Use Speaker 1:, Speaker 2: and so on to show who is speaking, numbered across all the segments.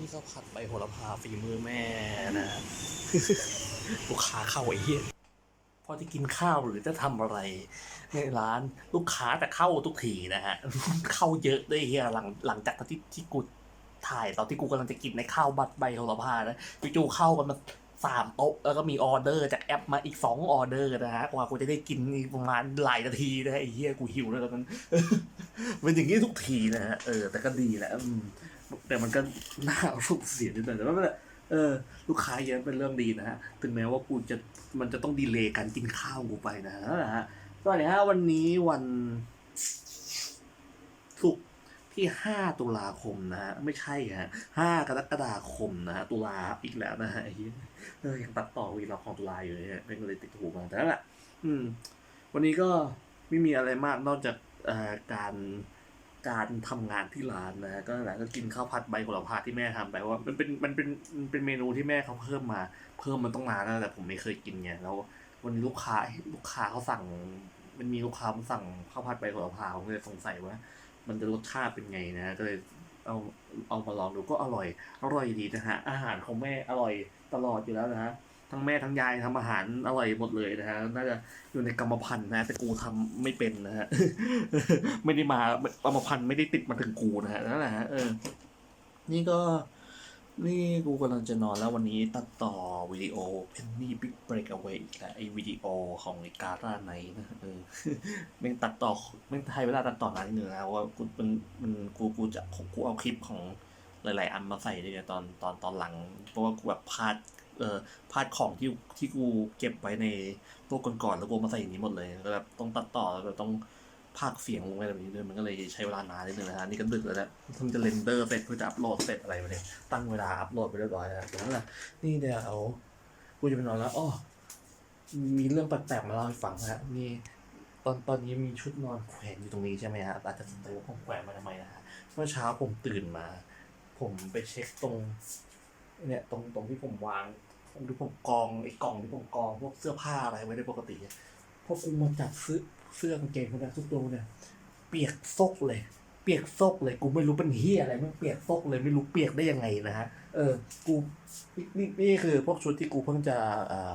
Speaker 1: นี่ก็ผัดใบโหระพาฝีมือแม่นะลูกค้าเข้าไอ้เหี้ยพอจะกินข้าวหรือจะทำอะไร ในร้านลูกค้าแต่เข้าทุกทีนะฮะเข้าเยอะด้วยเฮียหลังหลังจากที่ที่กูถ่ายตอนที่กูกำลังจะกินในข้าวบัตรใบโหระพานะจู่ๆเข้ากันมาสามโต๊ะแล้วก็มีออเดอร์จากแอปมาอีกสองออเดอร์นะฮะกว่ากูจะได้กินประมาณหลายนาทีนะไอ้เหี้ยกูหิวแล้วตอนนั้นเป็นอย่างนี้ทุกทีนะฮะเออแต่ก็ดีแหละ แต่มันก็น่าสุกเสียนิดหน่อยแต่ว่าเออ ลูกค้าเยอะเป็นเรื่องดีนะฮะ ถึงแม้ว่ากูจะมันจะต้องดีเลย์การกินข้าวกูไปนะฮะสวัสดีฮะวันนี้วันศุกร์ที่ห้าตุลาคมนะฮะ ไม่ใช่ฮะห้ากรกฎาคมนะฮะ ตุลาอีกแล้วนะฮะไอ้เหี้ยเออยังตัดต่อวีล็อกของตุลาอยู่เลยฮะเป็นเลยติดหูมาแต่นั่นแหละอืม วันนี้ก็ไม่มีอะไรมากนอกจากเอ่อการ การทำงานที่ร้านนะ ก็หละก็กินข้าวผัดใบโหระพาที่แม่ทำไปว่ามันเป็นมันเป็นมันเป็นเมนูที่แม่เขาเพิ่มมา เพิ่มมันต้องนานแล้วแต่ผมไม่เคยกินไงแล้ววันนี้ลูกค้าลูกค้าเขาสั่ง มันมีลูกค้ามาสั่งข้าวผัดใบโหระพาผมเลยสงสัยว่า มันจะรสชาติเป็นไงนะก็เลยเอาเอามาลองดูก็อร่อย อร่อยดีนะฮะอาหารของแม่อร่อยตลอดอยู่แล้วนะฮะ ทั้งแม่ทั้งยายทำอาหารอร่อยหมดเลยนะฮะน่าจะอยู่ในกรรมพันธุ์นะแต่กูทำไม่เป็นนะฮะไม่ได้มากรรมพันธุ์ไม่ได้ติดมาถึงกูนะฮะนั่นแหละฮะเออ นี่ก็นี่กูกำลังจะนอนแล้ววันนี้ตัดต่อวิดีโอ Penny Big Breakaway อีกแล้วไอวิดีโอของไอการ่าไนนะเออแม่งตัดต่อแม่งไทยเวลาตัดต่อนานนิดนึงนะว่ากูมันมันกูกูจะกูเอาคลิปของหลาย ๆ อันมาใส่เลยตอนตอนตอนหลัง เพราะว่ากูแบบพลาด เออพาดของที่ที่กูเก็บไว้ในตัวก่อนๆแล้วกูมาใส่อย่างนี้หมดเลยก็แบบต้องตัดต่อแล้วต้องพากเสียงลงไปแบบนี้ด้วยมันก็เลยใช้เวลานานนิดนึงนะฮะนี่ก็ดึกแล้วนะมันจะเรนเดอร์เสร็จเพื่อจะอัพโหลดเสร็จอะไรมาเนี่ยตั้งเวลาอัพโหลดไปเรียบร้อยแล้วแต่นั่นแหละนี่เดี๋ยวกูจะไปนอนแล้วอ้อมีเรื่องแปลกๆมาเล่าให้ฟังนะฮะมีตอนตอนนี้มีชุดนอนแขวนอยู่ตรงนี้ใช่ไหมฮะอาจจะสงสัยว่าผมแขวนมาทำไมนะฮะเมื่อเช้าผมตื่นมา ผมไปเช็คตรง เนี่ยตรงตรงที่ผมวาง ตรงที่ผมกองไอ้กล่องที่ผมกองพวกเสื้อผ้าอะไรไว้ในปกติอะพอกูมาจับเสื้อเสื้อกางเกงคนนี้ทุกตัวเนี่ย เปียกซกเลย เปียกซกเลยกูไม่รู้เป็นเฮียอะไรมันเปียกซกเลยไม่รู้เปียกได้ยังไงนะฮะเออ กูนี่นี่นี่คือพวกชุดที่กูเพิ่งจะอ่า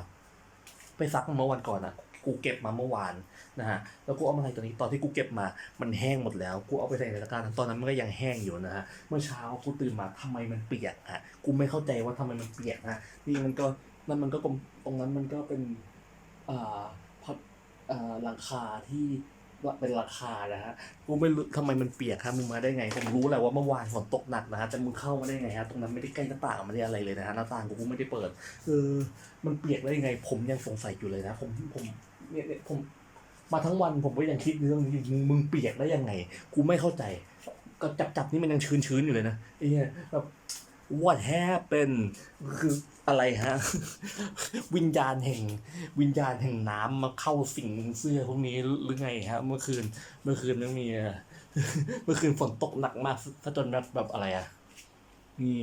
Speaker 1: ไปซักเมื่อวันก่อนอะ กูเก็บมาเมื่อวานนะฮะแล้วกูเอามาใส่ตัวนี้ตอนที่กูเก็บมามันแห้งหมดแล้วกูเอาไปใส่ในตะกร้าตอนนั้นมันก็ยังแห้งอยู่นะฮะเมื่อเช้ากูตื่นมาทำไมมันเปียกฮะกูไม่เข้าใจว่าทำไมมันเปียกฮะนี่มันก็นั่นมันก็กลมตรงนั้นมันก็เป็นอ่าพัดอ่าหลังคาที่เป็นราคานะฮะ กูไม่รู้ทำไมมันเปียกฮะมึงมาได้ไง ผมรู้แหละว่าเมื่อวานฝนตกหนักนะฮะ แต่มึงเข้ามาได้ไงฮะ ตรงนั้นไม่ได้ใกล้หน้าต่างไม่ได้อะไรเลยนะฮะ หน้าต่างกูก็ไม่ได้เปิด เออ มันเปียกได้ยังไง ผมยังสงสัยอยู่เลยนะ ผม ผม เนี่ยเนี่ยผมมาทั้งวันผมก็ยังคิดเรื่องนี้อยู่มึงมึงเปียกได้ยังไง กูไม่เข้าใจ ก็จับจับนี่มันยังชื้นชื้นๆอยู่เลยนะไอ้เนี่ยแบบ what happened คืออะไรฮะ วิญญาณแห่ง วิญญาณแห่งน้ำมาเข้าสิงเสื้อพวกนี้หรือไงฮะ เมื่อคืน เมื่อคืนมันมีเมื่อคืนฝนตกหนักมากซะจนแบบแบบอะไรอะมี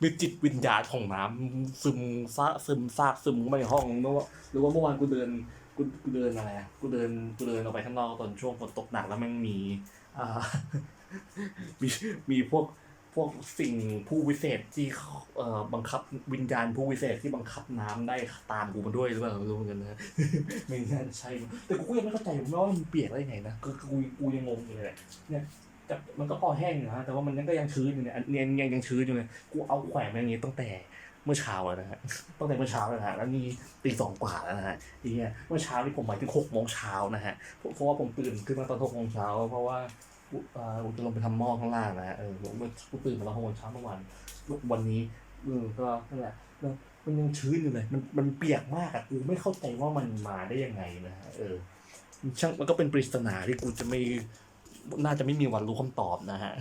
Speaker 1: มีจิตวิญญาณของน้ำซึมซาซึมซากซึมเข้ามาในห้องนึกว่าหรือว่าเมื่อวานกูเดิน กูกูเดินอะไรอะกูเดินกูเดินออกไปข้างนอกตอนช่วงฝนตกหนักแล้วมันมีอ่ามีมีพวกพวกสิ่งผู้วิเศษที่เอ่อบังคับวิญญาณผู้วิเศษที่บังคับน้ำได้ตามกูมาด้วยหรือเปล่ารู้เหมือนกันนะไม่น่าใช่แต่กูยังไม่เข้าใจว่ามันเปียกได้ยังไงนะคือกูกูยังงงอยู่เลยเนี่ยแต่มันก็พอแห้งนะแต่ว่ามันยังก็ยังชื้นอยู่เนี่ยอันเนี่ยยังยังชื้นอยู่เลยกูเอาแขวนอย่างงี้ตั้งแต่ เมื่อเช้าแล้วนะฮะตั้งแต่เมื่อเช้าแล้วนะฮะแล้วนี่ตีสองกว่าแล้วนะฮะทีเนี้ยเมื่อเช้านี่ผมหมายถึงหกโมงเช้านะฮะเพราะว่าผมตื่นขึ้นมาตอนหกโมงเช้าเพราะว่าอ่าจะลงไปทำหม้อข้างล่างนะฮะเออผมตื่นมาแล้วหกโมงเช้าเมื่อวานวันนี้เออก็นั่นแหละมันยังชื้นอยู่เลยมันมันเปียกมากอะกูไม่เข้าใจว่ามันมาได้ยังไงนะฮะเออช่างมันก็เป็นปริศนาที่กูจะไม่ น่าจะไม่มีวันรู้คำตอบนะฮะ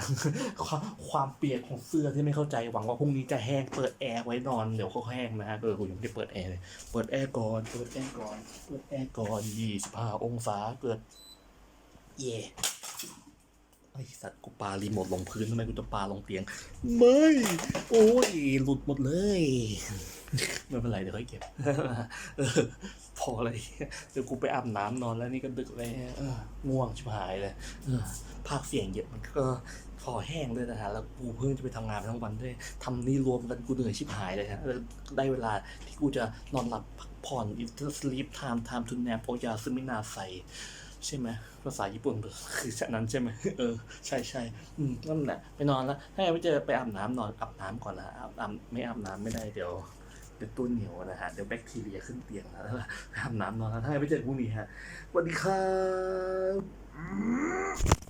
Speaker 1: ความความเปียกของเสื้อที่ไม่เข้าใจหวังว่าพรุ่งนี้จะแห้งเปิดแอร์ไว้นอนเดี๋ยวเขาแห้งนะฮะเออกูยังไม่ได้เปิดแอร์เลยเปิดแอร์ก่อนเปิดแอร์ก่อนเปิดแอร์ก่อนยี่สิบห้าองศาเกิดเย่ไอสัตว์กูปารีโมทลงพื้นทำไมกูจะปาลงเตียง ไม่ โอ้ยหลุดหมดเลย ไม่เป็นไรเดี๋ยวค่อยเก็บเออพอเลยเดี๋ยวกูไปอาบน้ำนอนแล้วนี่ก็ดึกเลยง่วงชิบหายเลยภาคเสียงเยอะมันก็คอแห้งด้วยนะฮะแล้วกูเพิ่งจะไปทำงานทั้งวันด้วยทำนี่รวมกันกูเหนื่อยชิบหายเลยฮะได้เวลาที่กูจะนอนหลับพักผ่อน sleep time time to nap โอยาซึมินาไซใช่ไหมภาษาญี่ปุ่นคือฉะนั้นใช่ไหมเออใช่ใช่อืมนั่นแหละไปนอนแล้วถ้ายังไม่เจอไปอาบน้ำนอนอาบน้ำก่อนนะอาบน้ำไม่อาบน้ำไม่ได้เดี๋ยว เป็นตัวเหนียวนะฮะเดี๋ยวแบคทีเรียขึ้นเตียงแล้วนะอาบน้ำนอนแล้วถ้าไม่เจอพรุ่งนี้ฮะสวัสดีครับ